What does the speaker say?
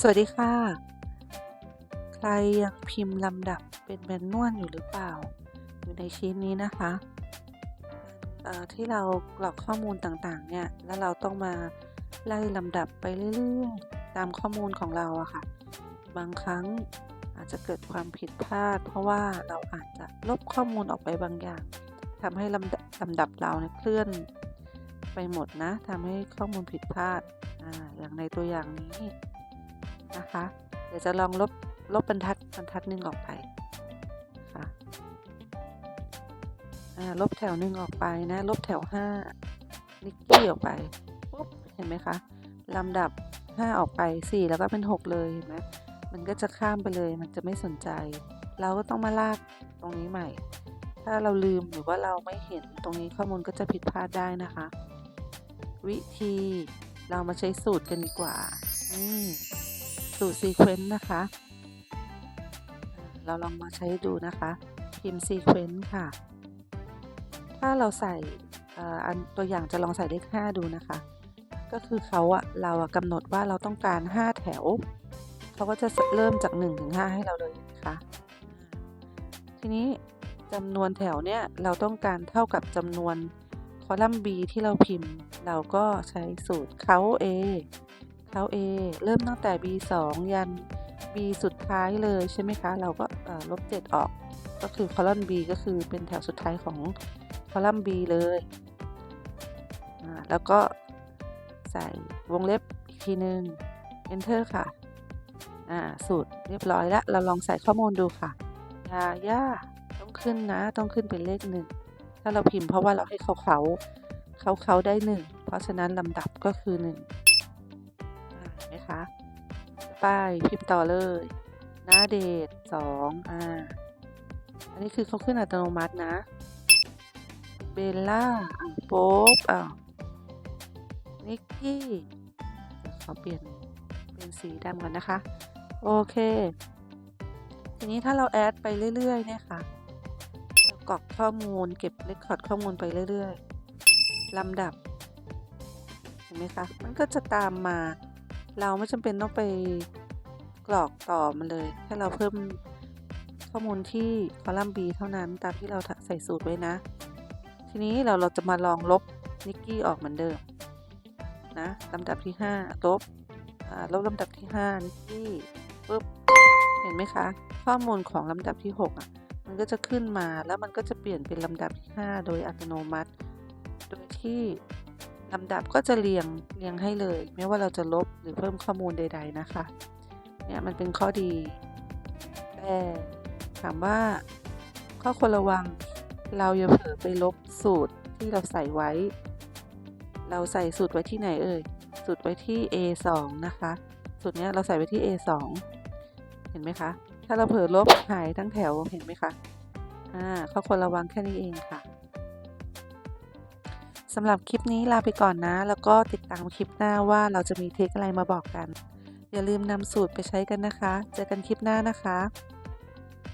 สวัสดีค่ะ ใครยังพิมพ์ลำดับเป็นแมนนวลอยู่หรือเปล่า อยู่ในชีตนี้นะคะเอ่อที่เรากรอกข้อมูลต่างๆ เนี่ย แล้วเราต้องมาไล่ลำดับไปเรื่อยๆ ตามข้อมูลของเราอะค่ะ บางครั้งอาจจะเกิดความผิดพลาด เพราะว่าเราอาจจะลบข้อมูลออกไปบางอย่างทำให้ลำดับลำดับเราเนี่ยเคลื่อนไปหมดนะทำให้ข้อมูลผิดพลาดอ่าอย่างในตัวอย่างนี้ นะคะ เดี๋ยวจะลองลบลบบรรทัดบรรทัดหนึ่งออกไปค่ะลบแถวหนึ่งออกไปนะ ลบแถวห้านิกกี้ออกไปปุ๊บเห็นไหมคะลำดับห้าออกไปสี่แล้วก็เป็นหกเลยเห็นไหมมันก็จะข้ามไปเลย มันจะไม่สนใจ เราก็ต้องมาลากตรงนี้ใหม่ ถ้าเราลืมหรือว่าเราไม่เห็นตรงนี้ข้อมูลก็จะผิดพลาดได้นะคะ วิธีเรามาใช้สูตรกันดีกว่า นี่ สูตรซีเควนต์นะคะ เราลองมาใช้ดูนะคะ พิมพ์ซีเควนต์ค่ะ ถ้าเราใส่อันตัวอย่างจะลองใส่เลข5ดูนะคะ ก็คือเขาอะเราอะกำหนดว่าเราต้องการ 5 แถว เขาก็จะเริ่มจาก1ถึง5ให้เราเลยนะคะทีนี้จำนวนแถวเนี่ยเราต้องการเท่ากับจำนวนคอลัมน์ B ที่เราพิมพ์ เราก็ใช้สูตรเขา A เขา A เริ่มตั้งแต่ B 2 ยัน B สุดท้ายเลยใช่ไหมคะ เราก็ลบ7ออก ก็คือคอลัมน์ B ก็คือเป็นแถวสุดท้ายของคอลัมน์ B เลยอ่าแล้วก็ใส่วงเล็บอีกทีหนึ่ง enter ค่ะอ่าสูตรเรียบร้อยแล้ว เราลองใส่ข้อมูลดูค่ะยาย่าต้องขึ้นนะ ต้องขึ้นเป็นเลขหนึ่ง ถ้าเราพิมพ์เพราะว่าเราให้เขาเขาเขาเขาได้หนึ่ง เพราะฉะนั้นลำดับก็คือหนึ่ง ป้ายพิมพ์ต่อเลยหน้าเดทสองอ่า อันนี้คือเขาขึ้นอัตโนมัตินะ เบลล่าโป๊บอะนิกกี้ขอเปลี่ยนเป็นสีดำก่อนนะคะ โอเค ทีนี้ถ้าเราแอดไปเรื่อยๆเนี่ยค่ะกรอกข้อมูลเก็บเรคคอร์ดข้อมูลไปเรื่อยๆลำดับ เห็นไหมคะ มันก็จะตามมา เราไม่จำเป็นต้องไปกรอกต่อมันเลยแค่เราเพิ่มข้อมูลที่คอลัมน์ B เท่านั้นตามที่เราใส่สูตรไว้นะ ทีนี้เราเราจะมาลองลบนิกกี้ออกเหมือนเดิมนะลำดับที่ 5 ลบลบลำดับที่5นิกกี้ปุ๊บเห็นไหมคะ ข้อมูลของลำดับที่6อะมันก็จะขึ้นมาแล้วมันก็จะเปลี่ยนเป็นลำดับที่ 5 โดยอัตโนมัติ โดยที่ ลำดับก็จะเรียงเรียงให้เลย ไม่ว่าเราจะลบหรือเพิ่มข้อมูลใด ๆนะคะ เนี่ยมันเป็นข้อดี แต่ถามว่าข้อควรระวัง เราอย่าเผลอไปลบสูตรที่เราใส่ไว้ เราใส่สูตรไว้ที่ไหนเอ่ย สูตรไว้ที่ A2 นะคะ สูตรเนี้ยเราใส่ไว้ที่ A2 เห็นไหมคะ ถ้าเราเผลอลบหายทั้งแถวเห็นไหมคะ อ่าข้อควรระวังแค่นี้เองค่ะ สำหรับคลิปนี้ลาไปก่อนนะ แล้วก็ติดตามคลิปหน้าว่าเราจะมีเทคอะไรมาบอกกัน อย่าลืมนำสูตรไปใช้กันนะคะ เจอกันคลิปหน้านะคะ